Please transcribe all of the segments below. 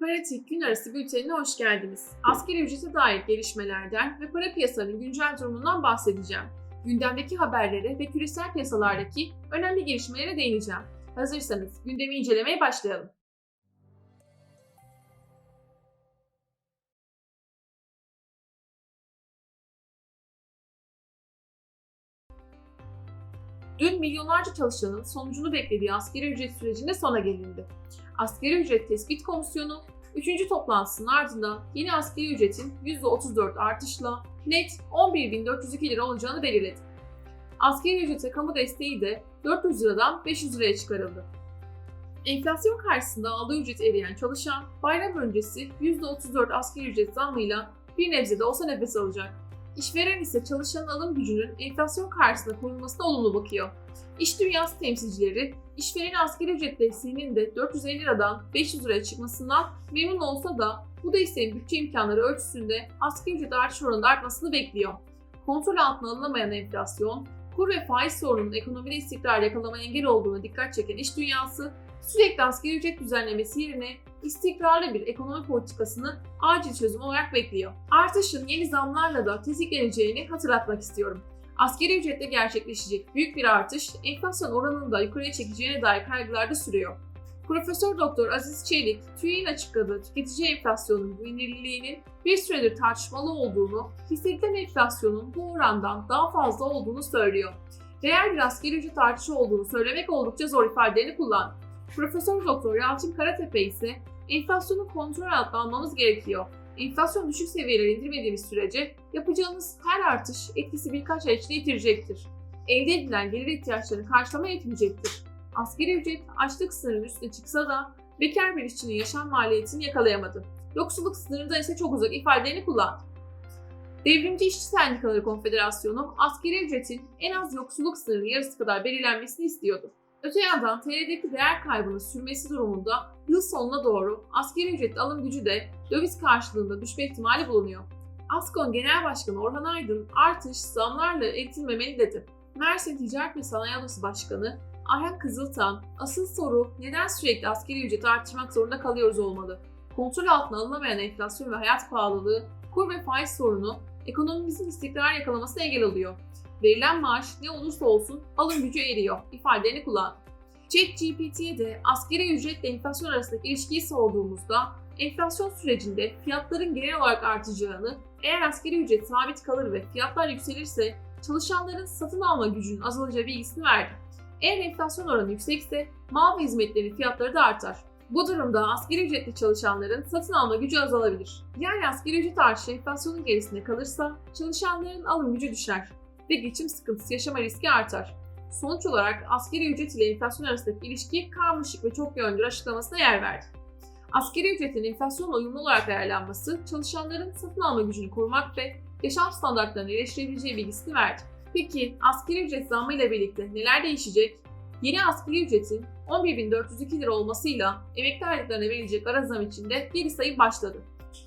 Paratik gün arası bültenine hoş geldiniz. Asgari ücrete dair gelişmelerden ve para piyasalarının güncel durumundan bahsedeceğim. Gündemdeki haberlere ve küresel piyasalardaki önemli gelişmelere değineceğim. Hazırsanız gündemi incelemeye başlayalım. Dün milyonlarca çalışanın sonucunu beklediği asgari ücret sürecinde sona gelindi. Asgari ücret tespit komisyonu 3. toplantısının ardından yeni asgari ücretin %34 artışla net 11.402 lira olacağını belirledi. Asgari ücrete kamu desteği de 400 liradan 500 liraya çıkarıldı. Enflasyon karşısında aldığı ücret eriyen çalışan bayram öncesi %34 asgari ücret zammıyla bir nebze de olsa nefes alacak. İşveren ise çalışanın alım gücünün enflasyon karşısında korunmasına olumlu bakıyor. İş dünyası temsilcileri işveren asgari ücret desteğinin de 450 liradan 500 liraya çıkmasından memnun olsa da bu desteğin bütçe imkanları ölçüsünde asgari ücret artış oranında artmasını bekliyor. Kontrol altına alınamayan enflasyon, kur ve faiz sorununun ekonomide istikrar yakalamaya engel olduğuna dikkat çeken iş dünyası, sürekli asgari ücret düzenlemesi yerine istikrarlı bir ekonomi politikasını acil çözüm olarak bekliyor. Artışın yeni zamlarla da tetikleneceğini hatırlatmak istiyorum. Askeri ücrette gerçekleşecek büyük bir artış enflasyon oranını da yukarıya çekeceğine dair kaygılar da sürüyor. Profesör Doktor Aziz Çelik, TÜİ'nin açıkladığı tüketici enflasyonun güvenilirliğinin bir süredir tartışmalı olduğunu, hissedilen enflasyonun bu orandan daha fazla olduğunu söylüyor. Reel bir asgari ücret artışı olduğunu söylemek oldukça zor ifadelerini kullandı. Profesör Doktor Yalçın Karatepe ise enflasyonu kontrol altına almamız gerekiyor. Enflasyon düşük seviyelere indirmediğimiz sürece yapacağınız her artış etkisi birkaç ay içinde yitirecektir. Elde edilen gelir ihtiyaçlarını karşılamaya yetmeyecektir. Asgari ücret açlık sınırının üstüne çıksa da bekar bir işçinin yaşam maliyetini yakalayamadı. Yoksulluk sınırından ise çok uzak ifadelerini kullandı. Devrimci İşçi Sendikaları Konfederasyonu asgari ücretin en az yoksulluk sınırının yarısı kadar belirlenmesini istiyordu. Öte yandan TL'deki değer kaybının sürmesi durumunda yıl sonuna doğru asgari ücretli alım gücü de döviz karşılığında düşme ihtimali bulunuyor. Askon Genel Başkanı Orhan Aydın artış zamlarla eritilmemeli dedi. Mersin Ticaret ve Sanayi Odası Başkanı Ayhan Kızıltan, asıl soru neden sürekli asgari ücret artırmak zorunda kalıyoruz olmalı? Kontrol altına alınamayan enflasyon ve hayat pahalılığı, kur ve faiz sorunu ekonomimizin istikrar yakalamasına engel oluyor. Verilen maaş ne olursa olsun alım gücü eriyor ifadelerini kullandı. ChatGPT'ye de asgari ücretle enflasyon arasındaki ilişkiyi sorduğumuzda enflasyon sürecinde fiyatların genel olarak artacağını, eğer asgari ücret sabit kalır ve fiyatlar yükselirse çalışanların satın alma gücünün azalacağı bilgisini verdi. Eğer enflasyon oranı yüksekse mal ve hizmetlerin fiyatları da artar. Bu durumda asgari ücretli çalışanların satın alma gücü azalabilir. Yani asgari ücret artışı enflasyonun gerisinde kalırsa çalışanların alım gücü düşer ve geçim sıkıntısı yaşama riski artar. Sonuç olarak asgari ücret ile enflasyon arasındaki ilişki karmaşık ve çok yönlü açıklamasına yer verdi. Asgari ücretin enflasyonla uyumlu olarak ayarlanması, çalışanların satın alma gücünü korumak ve yaşam standartlarını iyileştirebileceği bilgisini verdi. Peki asgari ücret zammı ile birlikte neler değişecek? Yeni asgari ücretin 11.402 lira olmasıyla emekli aylıklarına verilecek ara zam için de geri sayım başladı.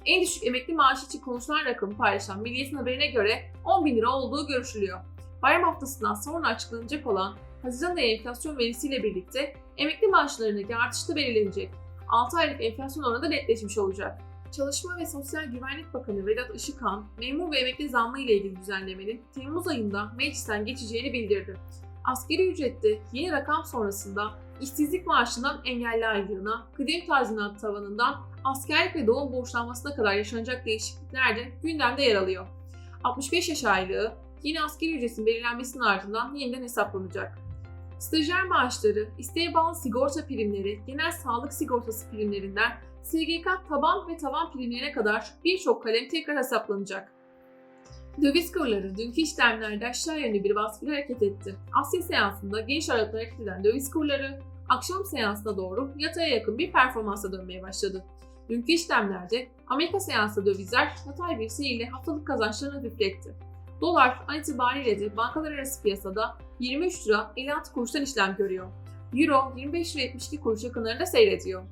En düşük emekli maaşı için konuşulan rakamı paylaşan Milliyet'in haberine göre 10 bin lira olduğu görüşülüyor. Bayram haftasından sonra açıklanacak olan Haziran ayı enflasyon verisiyle birlikte emekli maaşlarındaki artış da belirlenecek. 6 aylık enflasyon oranı da netleşmiş olacak. Çalışma ve Sosyal Güvenlik Bakanı Vedat Işıkhan, memur ve emekli zammı ile ilgili düzenlemenin Temmuz ayında meclisten geçeceğini bildirdi. Asgari ücrette yeni rakam sonrasında işsizlik maaşından engelli aylığına, kıdem tazminat tavanından askerlik ve doğum borçlanmasına kadar yaşanacak değişiklikler de gündemde yer alıyor. 65 yaş aylığı yeni asgari ücretin belirlenmesinin ardından yeniden hesaplanacak. Stajyer maaşları, isteğe bağlı sigorta primleri, genel sağlık sigortası primlerinden SGK taban ve tavan primlerine kadar birçok kalem tekrar hesaplanacak. Döviz kurları dünkü işlemlerde aşağı yönlü bir baskıyla hareket etti. Asya seansında geniş aralıkla hareket eden döviz kurları akşam seansına doğru yataya yakın bir performansa dönmeye başladı. Dünkü işlemlerde Amerika seansında dövizler yatay bir seyirle haftalık kazançlarını hafifletti. Dolar an itibariyle de bankalar arası piyasada 23 lira 56 kuruştan işlem görüyor. Euro 25 lira 72 kuruş yakınlarında seyrediyor.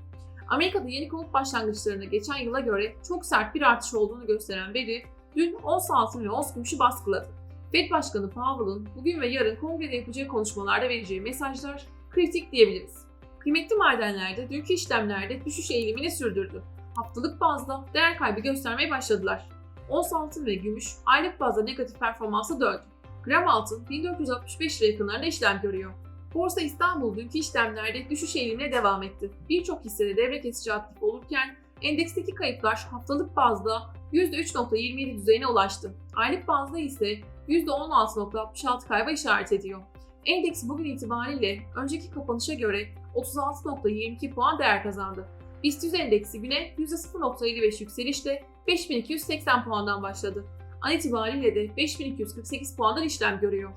Amerika'da yeni konut başlangıçlarına geçen yıla göre çok sert bir artış olduğunu gösteren veri dün ons altın ve ons gümüşü baskıladı. Fed Başkanı Powell'ın bugün ve yarın kongrede yapacağı konuşmalarda vereceği mesajlar kritik diyebiliriz. Kıymetli madenlerde dünkü işlemlerde düşüş eğilimini sürdürdü. haftalık bazda değer kaybı göstermeye başladılar. Ons altın ve gümüş aylık bazda negatif performansa döndü. Gram altın 1465 lira yakınlarında işlem görüyor. Borsa İstanbul dünkü işlemlerde düşüş eğilimine devam etti. Birçok hissede devre kesici aktif olurken endeksteki kayıplar haftalık bazda %3.27 düzeyine ulaştı. Aylık bazda ise %16.66 kayba işaret ediyor. Endeks bugün itibariyle önceki kapanışa göre 36.22 puan değer kazandı. BIST 100 endeksi güne %0.55 yükselişle 5280 puandan başladı. An itibariyle de 5248 puandan işlem görüyor.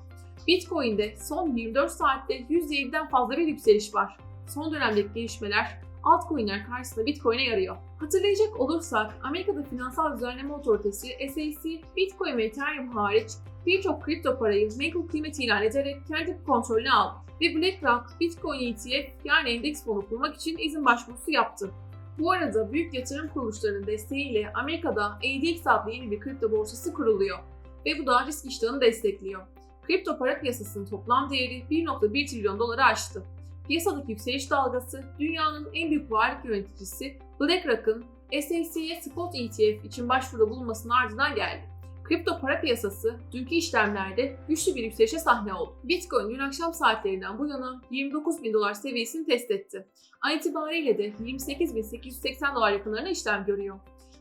Bitcoin'de son 24 saatte %7'den fazla bir yükseliş var. Son dönemdeki gelişmeler altcoin'ler karşısında Bitcoin'e yarıyor. Hatırlayacak olursak Amerika'da Finansal Düzenleme Otoritesi SEC, Bitcoin ve Ethereum hariç birçok kripto parayı menkul kıymet ilan ederek kendi kontrolüne aldı ve BlackRock Bitcoin ETF yani endeks fonu kurmak için izin başvurusu yaptı. Bu arada büyük yatırım kuruluşlarının desteğiyle Amerika'da ADX adlı yeni bir kripto borsası kuruluyor ve bu da risk iştahını destekliyor. Kripto para piyasasının toplam değeri 1.1 trilyon doları aştı. Piyasadaki yükseliş dalgası dünyanın en büyük varlık yöneticisi BlackRock'ın SEC'ye spot ETF için başvuruda bulunmasının ardından geldi. Kripto para piyasası dünkü işlemlerde güçlü bir yükselişe sahne oldu. Bitcoin dün akşam saatlerinden bu yana 29 bin dolar seviyesini test etti. An itibariyle de 28.880 dolar yakınlarına işlem görüyor.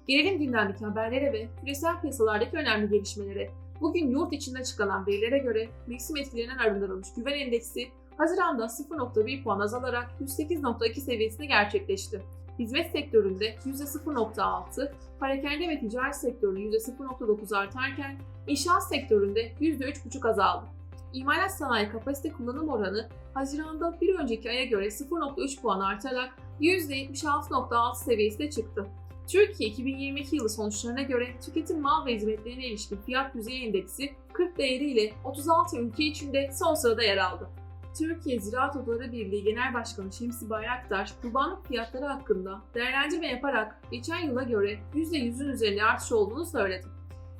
Gelelim gündemdeki haberlere ve küresel piyasalardaki önemli gelişmelere. Bugün yurt içinde çıkan verilere göre Maxim etkilerinden arındırılmış güven endeksi Haziran'da 0.1 puan azalarak 108.2 seviyesine gerçekleşti. Hizmet sektöründe %0.6, parakende ve ticaret sektöründe %0.9 artarken inşaat sektöründe %3.5 azaldı. İmalat sanayi kapasite kullanım oranı Haziran'da bir önceki aya göre 0.3 puan artarak %76.6 seviyesine çıktı. Türkiye 2022 yılı sonuçlarına göre tüketim mal ve hizmetlerine ilişkin fiyat düzeyi endeksi 40 değeriyle 36 ülke içinde son sırada yer aldı. Türkiye Ziraat Odaları Birliği Genel Başkanı Şemsi Bayraktar, kurbanlık fiyatları hakkında değerlendirme yaparak geçen yıla göre %100'ün üzerinde artış olduğunu söyledi.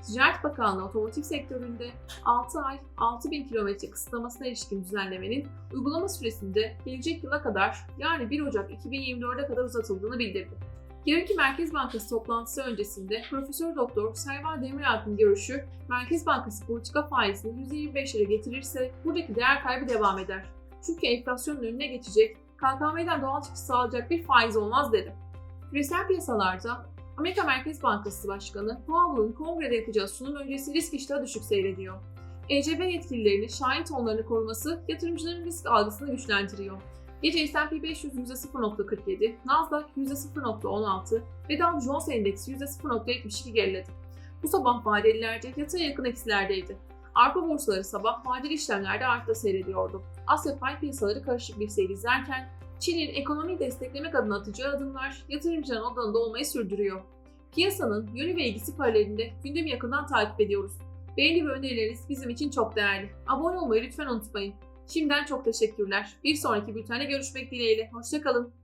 Ticaret Bakanlığı otomotiv sektöründe 6 ay 6000 kilometre kısıtlamasına ilişkin düzenlemenin uygulama süresinde gelecek yıla kadar yani 1 Ocak 2024'e kadar uzatıldığını bildirdi. Yarınki Merkez Bankası toplantısı öncesinde Profesör Doktor Selva Demiralp'ın görüşü Merkez Bankası politika faizini %25'lere getirirse buradaki değer kaybı devam eder. Çünkü enflasyonun önüne geçecek, KKM'den doğal çıkış sağlayacak bir faiz olmaz dedi. Küresel piyasalarda Amerika Merkez Bankası Başkanı Powell'ın kongrede yapacağı sunum öncesi risk iştahı düşük seyrediyor. ECB yetkililerinin şahin tonlarını koruması yatırımcıların risk algısını güçlendiriyor. Gece S&P 500 %0.47, Nasdaq %0.16 ve Dow Jones Endeksi %0.72 geriledi. Bu sabah vadelilerde yataya yakın eksilerdeydi. Avrupa borsaları sabah vadeli işlemlerde artta seyrediyordu. Asya pay piyasaları karışık bir seyir izlerken Çin'in ekonomiyi desteklemek adına atacağı adımlar yatırımcıların odağında olmayı sürdürüyor. Piyasanın yönü ve ilgisi paralelinde gündemi yakından takip ediyoruz. Beğeni ve önerileriniz bizim için çok değerli. Abone olmayı lütfen unutmayın. Şimdiden çok teşekkürler. Bir sonraki bültende görüşmek dileğiyle. Hoşçakalın.